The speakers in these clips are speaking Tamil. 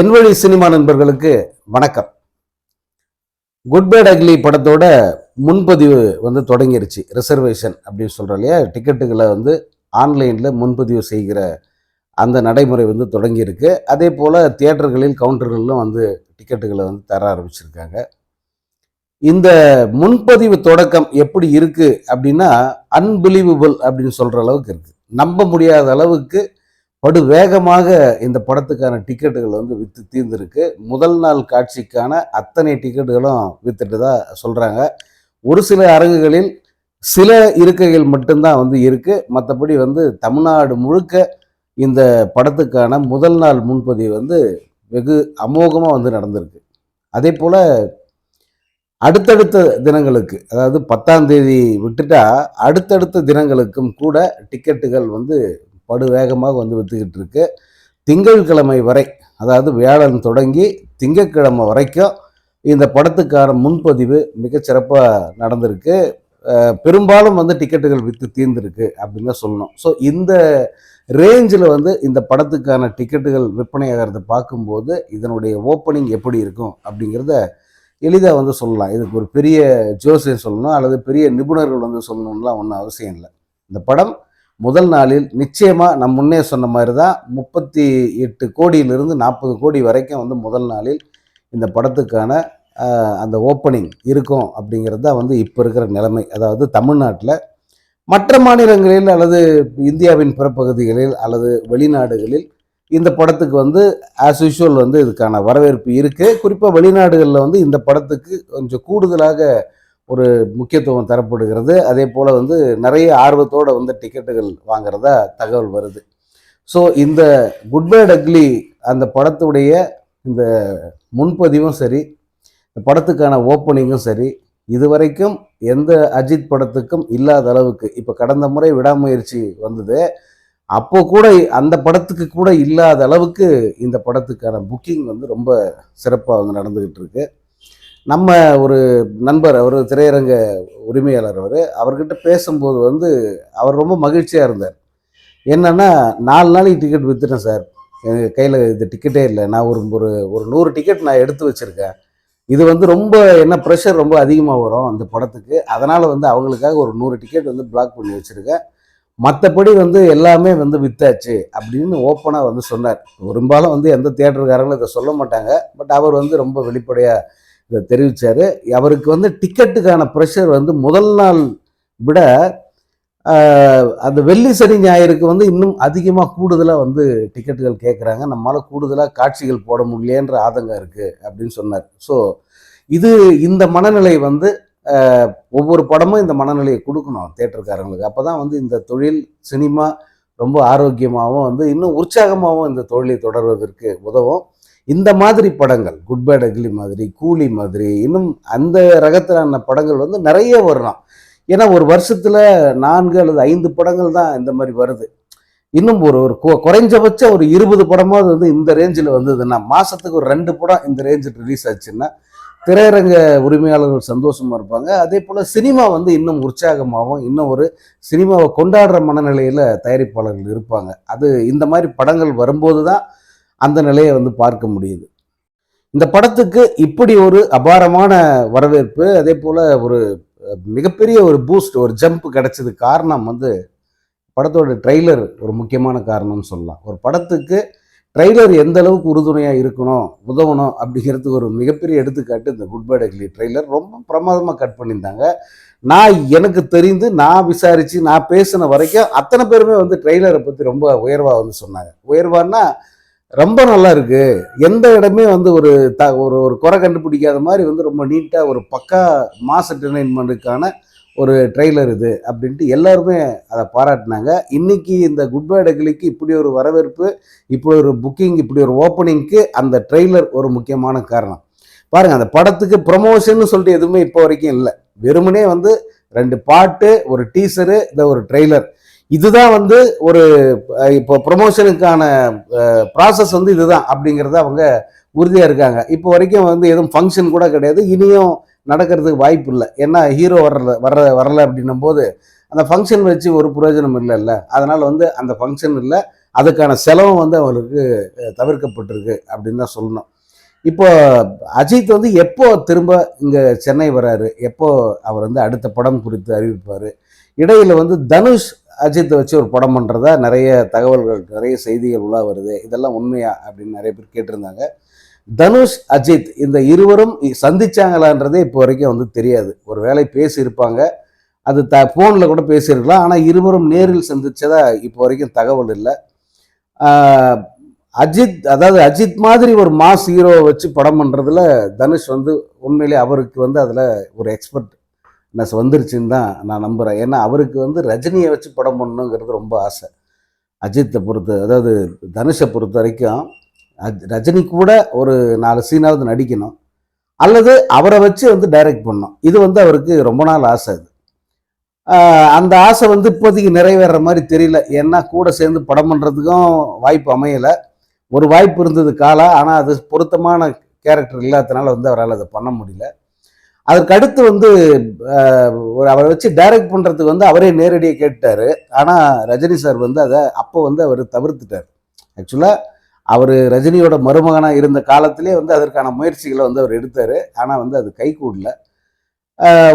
என்வழி சினிமா நண்பர்களுக்கு வணக்கம். குட் பேட் அக்லி படத்தோட முன்பதிவு வந்து தொடங்கிருச்சு. ரிசர்வேஷன் அப்படின்னு சொல்கிறோம் இல்லையா? டிக்கெட்டுகளை வந்து ஆன்லைனில் முன்பதிவு செய்கிற அந்த நடைமுறை வந்து தொடங்கியிருக்கு. அதே போல் தியேட்டர்களில் கவுண்டர்களிலும் வந்து டிக்கெட்டுகளை வந்து தர ஆரம்பிச்சிருக்காங்க. இந்த முன்பதிவு தொடக்கம் எப்படி இருக்குது அப்படின்னா அன்பிலீவபிள் அப்படின்னு சொல்கிற அளவுக்கு இருக்குது நம்ப முடியாத அளவுக்கு படு வேகமாக இந்த படத்துக்கான டிக்கெட்டுகள் வந்து விற்று தீர்ந்துருக்கு. முதல் நாள் காட்சிக்கான அத்தனை டிக்கெட்டுகளும் வித்துட்டு தான் சொல்கிறாங்க ஒரு சில அரங்குகளில் சில இருக்கைகள் மட்டும்தான் வந்து இருக்கு. மற்றபடி வந்து தமிழ்நாடு முழுக்க இந்த படத்துக்கான முதல் நாள் முன்பதிவு வந்து வெகு அமோகமாக வந்து நடந்திருக்கு. அதே போல் அடுத்தடுத்த தினங்களுக்கு அதாவது பத்தாம் தேதி விட்டுட்டா அடுத்தடுத்த தினங்களுக்கும் கூட டிக்கெட்டுகள் வந்து படு வேகமாக வந்து விற்றுக்கிட்டு இருக்கு. திங்கட்கிழமை வரை அதாவது வியாழன் தொடங்கி திங்கட்கிழமை வரைக்கும் இந்த படத்துக்கான முன்பதிவு மிகச்சிறப்பாக நடந்திருக்கு. பெரும்பாலும் வந்து டிக்கெட்டுகள் விற்று தீர்ந்திருக்கு அப்படின்னு தான் சொல்லணும். ஸோ இந்த ரேஞ்சில் வந்து இந்த படத்துக்கான டிக்கெட்டுகள் விற்பனையாகிறத பார்க்கும்போது இதனுடைய ஓப்பனிங் எப்படி இருக்கும் அப்படிங்கிறத எளிதாக வந்து சொல்லலாம். இதுக்கு ஒரு பெரிய ஜோசியம் சொல்லணும் அல்லது பெரிய நிபுணர்கள் வந்து சொல்லணும்லாம் ஒன்றும் அவசியம் இல்லை. இந்த படம் முதல் நாளில் நிச்சயமாக நம் முன்னே சொன்ன மாதிரி தான் முப்பத்தி எட்டு கோடியிலிருந்து நாற்பது கோடி வரைக்கும் வந்து முதல் நாளில் இந்த படத்துக்கான அந்த ஓப்பனிங் இருக்கும் அப்படிங்கிறது தான் வந்து இப்போ இருக்கிற நிலைமை. அதாவது தமிழ்நாட்டில் மற்ற மாநிலங்களில் அல்லது இந்தியாவின் பிற பகுதிகளில் அல்லது வெளிநாடுகளில் இந்த படத்துக்கு வந்து ஆஸ் யூஷுவல் வந்து இதுக்கான வரவேற்பு இருக்குது குறிப்பாக வெளிநாடுகளில் வந்து இந்த படத்துக்கு கொஞ்சம் கூடுதலாக ஒரு முக்கியத்துவம் தரப்படுகிறது. அதே போல் வந்து நிறைய ஆர்வத்தோடு வந்து டிக்கெட்டுகள் வாங்குறதா தகவல் வருது. ஸோ இந்த குட் பேட் அக்லி அந்த படத்துடைய இந்த முன்பதிவும் சரி இந்த படத்துக்கான ஓப்பனிங்கும் சரி இதுவரைக்கும் எந்த அஜித் படத்துக்கும் இல்லாத அளவுக்கு இப்போ கடந்த முறை விடாமுயற்சி வந்தது. அப்போ கூட அந்த படத்துக்கு கூட இல்லாத அளவுக்கு இந்த படத்துக்கான புக்கிங் வந்து ரொம்ப சிறப்பாக வந்து நடந்துக்கிட்டு இருக்குது நம்ம ஒரு நண்பர் அவர் திரையரங்க உரிமையாளர் அவர் அவர்கிட்ட பேசும்போது வந்து அவர் ரொம்ப மகிழ்ச்சியாக இருந்தார். என்னென்னா நாலு நாளைக்கு டிக்கெட் விற்றுட்டேன் சார். எங்கள் கையில் இது டிக்கெட்டே இல்லை. நான் ஒரு ஒரு ஒரு நூறு டிக்கெட் நான் எடுத்து வச்சுருக்கேன். இது வந்து ரொம்ப என்ன ப்ரெஷர் ரொம்ப அதிகமாக வரும் அந்த படத்துக்கு. அதனால் வந்து அவங்களுக்காக ஒரு நூறு டிக்கெட் வந்து பிளாக் பண்ணி வச்சுருக்கேன். மற்றபடி வந்து எல்லாமே வந்து வித்தாச்சு அப்படின்னு ஓப்பனாக வந்து சொன்னார். பெரும்பாலும் வந்து எந்த தியேட்டருக்காரங்களும் இதை சொல்ல மாட்டாங்க. பட் அவர் வந்து ரொம்ப வெளிப்படையாக இதை தெரிவித்தார் அவருக்கு வந்து டிக்கெட்டுக்கான ப்ரெஷர் வந்து முதல் நாள் விட அந்த வெள்ளி சனி ஞாயிறுக்கு வந்து இன்னும் அதிகமாக கூடுதலாக வந்து டிக்கெட்டுகள் கேட்குறாங்க நம்மளால் கூடுதலாக காட்சிகள் போட முடியலன்ற ஆதங்கம் இருக்குது அப்படின்னு சொன்னார். ஸோ இது இந்த மனநிலை வந்து ஒவ்வொரு படமும் இந்த மனநிலையை கொடுக்கணும் தேட்டருக்காரங்களுக்கு அப்போ தான் வந்து இந்த தொழில் சினிமா ரொம்ப ஆரோக்கியமாகவும் வந்து இன்னும் உற்சாகமாகவும் இந்த தொழிலை தொடர்வதற்கு உதவும். இந்த மாதிரி படங்கள் குட் பேட் அக்லி மாதிரி கூலி மாதிரி இன்னும் அந்த ரகத்திலான படங்கள் வந்து நிறைய வரலாம். ஏன்னா ஒரு வருஷத்தில் நான்கு அல்லது ஐந்து படங்கள் தான் இந்த மாதிரி வருது. இன்னும் ஒரு ஒரு கு- குறைஞ்சபட்சம் ஒரு இருபது படமாவது வந்து இந்த ரேஞ்சில் வந்ததுன்னா மாதத்துக்கு ஒரு ரெண்டு படம் இந்த ரேஞ்சில் ரிலீஸ் ஆச்சுன்னா திரையரங்க உரிமையாளர்கள் சந்தோஷமாக இருப்பாங்க. அதே போல் சினிமா வந்து இன்னும் உற்சாகமாகவும் இன்னும் ஒரு சினிமாவை கொண்டாடுற மனநிலையில் தயாரிப்பாளர்கள் இருப்பாங்க. அது இந்த மாதிரி படங்கள் வரும்போது தான் அந்த நிலையை வந்து பார்க்க முடியுது. இந்த படத்துக்கு இப்படி ஒரு அபாரமான வரவேற்பு அதே போல் ஒரு மிகப்பெரிய ஒரு பூஸ்ட் ஒரு ஜம்ப் கிடைச்சது காரணம் வந்து படத்தோட ட்ரெய்லர் ஒரு முக்கியமான காரணம்னு சொல்லலாம். ஒரு படத்துக்கு ட்ரெய்லர் எந்த அளவுக்கு உறுதுணையாக இருக்கணும் உதவணும் அப்படிங்கிறதுக்கு ஒரு மிகப்பெரிய எடுத்துக்காட்டு இந்த குட் பை டக்லி ட்ரெய்லர் ரொம்ப பிரமாதமாக கட் பண்ணியிருந்தாங்க. நான் எனக்கு தெரிந்து நான் விசாரித்து நான் பேசின வரைக்கும் அத்தனை பேருமே வந்து ட்ரெய்லரை பற்றி ரொம்ப உயர்வாக வந்து சொன்னாங்க. உயர்வான்னா ரொம்ப நல்லா இருக்கு. எந்த இடமே வந்து ஒரு த ஒரு ஒரு குறை கண்டுபிடிக்காத மாதிரி வந்து ரொம்ப நீட்டாக ஒரு பக்கா மாஸ் என்டர்டைன்மெண்ட்டுக்கான ஒரு ட்ரெய்லர் இது அப்படின்ட்டு எல்லாருமே அதை பாராட்டினாங்க. இன்னைக்கு இந்த குட் பை டெக்லிக்கு இப்படி ஒரு வரவேற்பு இப்படி ஒரு புக்கிங் இப்படி ஒரு ஓப்பனிங்க்கு அந்த ட்ரெய்லர் ஒரு முக்கியமான காரணம். பாருங்கள் அந்த படத்துக்கு ப்ரொமோஷன் சொல்லிட்டு எதுவுமே இப்போ வரைக்கும் இல்லை. வெறுமனே வந்து ரெண்டு பாட்டு ஒரு டீசரு இந்த ஒரு ட்ரெய்லர். இதுதான் வந்து ஒரு இப்போ ப்ரொமோஷனுக்கான ப்ராசஸ் வந்து இதுதான் அப்படிங்கிறத அவங்க உறுதியாக இருக்காங்க. இப்போ வரைக்கும் வந்து எதுவும் ஃபங்க்ஷன் கூட கிடையாது. இனியும் நடக்கிறதுக்கு வாய்ப்பு இல்லை. ஏன்னா ஹீரோ வரல வர்ற வரல அப்படின்னும் போது அந்த ஃபங்க்ஷன் வச்சு ஒரு பிரயோஜனம் இல்லைல்ல. அதனால் வந்து அந்த ஃபங்க்ஷன் இல்லை. அதுக்கான செலவும் வந்து அவங்களுக்கு தவிர்க்கப்பட்டிருக்கு அப்படின்னு தான் சொல்லணும். இப்போ அஜித் வந்து எப்போ திரும்ப இங்கே சென்னை வராரு? எப்போ அவர் வந்து அடுத்த படம் குறித்து அறிவிப்பார்? இடையில் வந்து தனுஷ் அஜித்தை வச்சு ஒரு படம் பண்ணுறதா நிறைய தகவல்கள் நிறைய செய்திகள் உலா வருது. இதெல்லாம் உண்மையா அப்படின்னு நிறைய பேர் கேட்டிருந்தாங்க. தனுஷ் அஜித் இந்த இருவரும் சந்திச்சாங்களான்றதே இப்போ வரைக்கும் வந்து தெரியாது. ஒரு வேளை பேசியிருப்பாங்க. அது த ஃபோனில் கூட பேசியிருக்கலாம். ஆனால் இருவரும் நேரில் சந்தித்ததா இப்போ வரைக்கும் தகவல் இல்லை. அஜித் அதாவது அஜித் மாதிரி ஒரு மாஸ் ஹீரோவை வச்சு படம் பண்ணுறதுல தனுஷ் வந்து உண்மையிலே அவருக்கு வந்து அதில் ஒரு எக்ஸ்பர்ட். நஸ் வந்துருச்சுன்னு தான் நான் நம்புகிறேன் ஏன்னா அவருக்கு வந்து ரஜினியை வச்சு படம் பண்ணணுங்கிறது ரொம்ப ஆசை. அஜித்தை பொறுத்து அதாவது தனுஷை பொறுத்த வரைக்கும் அஜ்- ரஜினி கூட ஒரு நாலு சீனாவது நடிக்கணும். அல்லது அவரை வச்சு வந்து டைரக்ட் பண்ணணும். இது வந்து அவருக்கு ரொம்ப நாள் ஆசை அது. அந்த ஆசை வந்து இப்போதைக்கு நிறைவேற மாதிரி தெரியல. ஏன்னா கூட சேர்ந்து படம் பண்ணுறதுக்கும் வாய்ப்பு அமையலை. ஒரு வாய்ப்பு இருந்தது காலா ஆனால் அது பொருத்தமான கேரக்டர் இல்லாதனால வந்து அவரால் அதை பண்ண முடியல. அதற்கடுத்து வந்து ஒரு அவரை வச்சு டைரக்ட் பண்ணுறதுக்கு வந்து அவரே நேரடியாக கேட்டார் ஆனால் ரஜினி சார் வந்து அதை அப்போ வந்து அவர் தவிர்த்துட்டார். ஆக்சுவலாக அவர் ரஜினியோட மருமகனாக இருந்த காலத்திலே வந்து அதற்கான முயற்சிகளை வந்து அவர் எடுத்தார். ஆனால் வந்து அது கை கூடல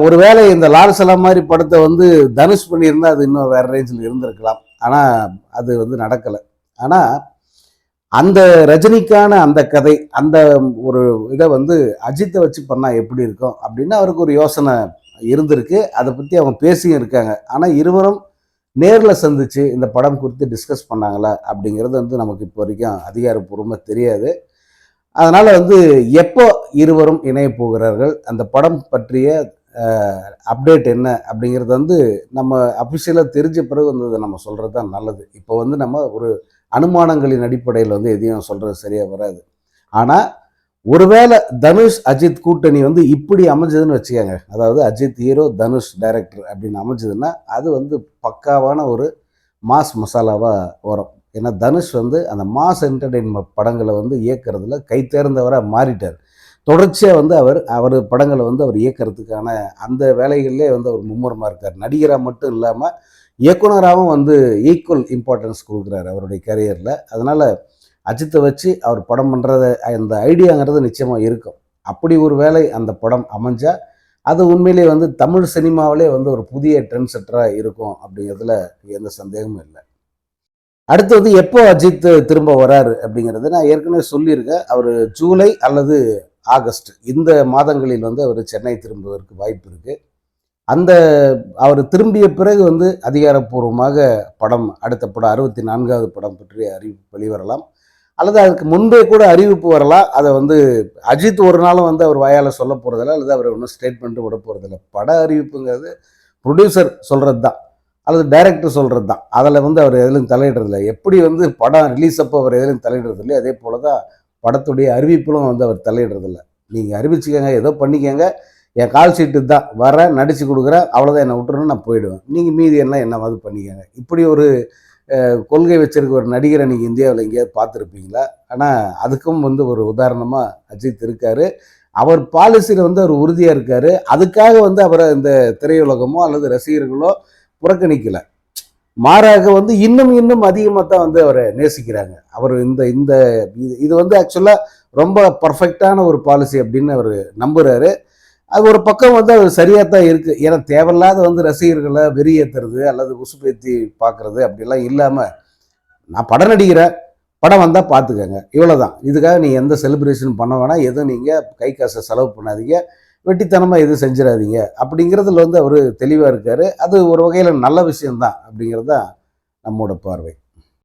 ஒருவேளை இந்த லால் சலாம் மாதிரி படத்தை வந்து தனுஷ் பண்ணியிருந்தா அது இன்னும் வேற ரேஞ்சில் இருந்திருக்கலாம். ஆனால் அது வந்து நடக்கலை. ஆனால் அந்த ரஜினிக்கான அந்த கதை அந்த ஒரு இதை வந்து அஜித்தை வச்சு பண்ணால் எப்படி இருக்கும் அப்படின்னு அவருக்கு ஒரு யோசனை இருந்திருக்கு. அதை பற்றி அவங்க பேசியும் இருக்காங்க. ஆனால் இருவரும் நேரில் சந்திச்சு இந்த படம் குறித்து டிஸ்கஸ் பண்ணாங்களா அப்படிங்கிறது வந்து நமக்கு இப்போ வரைக்கும் அதிகாரப்பூர்வமாக தெரியாது. அதனால் வந்து எப்போ இருவரும் இணைய போகிறார்கள் அந்த படம் பற்றிய அப்டேட் என்ன அப்படிங்கிறது வந்து நம்ம அஃபிஷியலாக தெரிஞ்ச பிறகு வந்து நம்ம சொல்கிறது தான் நல்லது. இப்போ வந்து நம்ம ஒரு அனுமானங்களின் அடிப்படையில் வந்து எதையும் சொல்கிறது சரியாக வராது. ஆனால் ஒருவேளை தனுஷ் அஜித் கூட்டணி வந்து இப்படி அமைஞ்சதுன்னு வச்சுக்கோங்க. அதாவது அஜித் ஹீரோ தனுஷ் டைரக்டர் அப்படின்னு அமைஞ்சதுன்னா அது வந்து பக்காவான ஒரு மாஸ் மசாலாவாக வரும். ஏன்னா தனுஷ் வந்து அந்த மாஸ் என்டர்டெயின்மெண்ட் படங்களை வந்து இயக்கிறதுல கை தேர்ந்தவராக மாறிட்டார். தொடர்ச்சியாக வந்து அவர் அவர் படங்களை வந்து அவர் இயக்கிறதுக்கான அந்த வேலைகளிலே வந்து அவர் மும்முரமாக இருக்கார். நடிகராக மட்டும் இல்லாமல் இயக்குனராகவும் வந்து ஈக்குவல் இம்பார்ட்டன்ஸ் கொடுக்குறாரு அவருடைய கரியரில் அதனால் அஜித்தை வச்சு அவர் படம் பண்ணுறத அந்த ஐடியாங்கிறது நிச்சயமாக இருக்கும். அப்படி ஒரு வேளை அந்த படம் அமைஞ்சால் அது உண்மையிலே வந்து தமிழ் சினிமாவிலே வந்து ஒரு புதிய ட்ரெண்ட் செட்டராக இருக்கும் அப்படிங்கிறதுல எந்த சந்தேகமும் இல்லை. அடுத்து வந்து எப்போ அஜித் திரும்ப வராரு அப்படிங்கிறது நான் ஏற்கனவே சொல்லியிருக்கேன். அவர் ஜூலை அல்லது ஆகஸ்ட் இந்த மாதங்களில் வந்து அவர் சென்னை திரும்புவதற்கு வாய்ப்பு இருக்குது அந்த அவர் திரும்பிய பிறகு வந்து அதிகாரப்பூர்வமாக படம் அடுத்த படம் அறுபத்தி நான்காவது படம் பற்றி அறிவிப்பு வெளிவரலாம். அல்லது அதுக்கு முன்பே கூட அறிவிப்பு வரலாம். அதை வந்து அஜித் ஒரு நாளும் வந்து அவர் வாயால் சொல்ல போகிறதில்ல அல்லது அவர் ஒன்றும் ஸ்டேட்மெண்ட்டு விட போகிறதில்ல பட அறிவிப்புங்கிறது ப்ரொடியூசர் சொல்கிறது தான். அல்லது டைரக்டர் சொல்கிறது தான். அதில் வந்து அவர் எதிலும் தலையிடுறதில்ல. எப்படி வந்து படம் ரிலீஸ் அப்போ அவர் எதிலும் தலையிடுறது இல்லையோ அதே போல தான் படத்துடைய அறிவிப்பிலும் வந்து அவர் தலையிடுறதில்ல. நீங்கள் அறிவிச்சுக்கங்க ஏதோ பண்ணிக்கங்க. என் கால் ஷீட்டு தான் வரேன் நடித்து கொடுக்குறேன் அவ்வளோதான் என்னை விட்டுறணும் நான் போயிடுவேன். நீங்கள் மீதி எல்லாம் என்னவாது பண்ணிக்கங்க. இப்படி ஒரு கொள்கை வச்சிருக்க ஒரு நடிகரை நீங்கள் இந்தியாவில் எங்கேயாவது பார்த்துருப்பீங்களா? ஆனால் அதுக்கும் வந்து ஒரு உதாரணமாக அஜித் இருக்கார். அவர் பாலிசியில் வந்து அவர் உறுதியாக இருக்கார். அதுக்காக வந்து அவரை இந்த திரையுலகமோ அல்லது ரசிகர்களோ புறக்கணிக்கலை. மாறாக வந்து இன்னும் இன்னும் அதிகமாக தான் வந்து அவரை நேசிக்கிறாங்க. அவர் இந்த இந்த இது இது வந்து ஆக்சுவலாக ரொம்ப பர்ஃபெக்டான ஒரு பாலிசி அப்படின்னு அவர் நம்புகிறாரு அது ஒரு பக்கம் வந்து அது சரியாக தான் இருக்குது ஏன்னா தேவையில்லாத வந்து ரசிகர்களை வெறியேற்றுறது அல்லது உசுப்பேத்தி பார்க்குறது அப்படிலாம் இல்லாமல் நான் படம் நடிக்கிறேன். படம் வந்தால் பார்த்துக்கங்க. இவ்வளோதான் இதுக்காக நீ எந்த செலிப்ரேஷன் பண்ண வேணாம் எதுவும் நீங்கள் கை காசை செலவு பண்ணாதீங்க. வெட்டித்தனமாக எதுவும் செஞ்சிடாதீங்க. அப்படிங்கிறதுல வந்து அவர் தெளிவாக இருக்கார். அது ஒரு வகையில் நல்ல விஷயம்தான் அப்படிங்கிறது தான் நம்மோட பார்வை.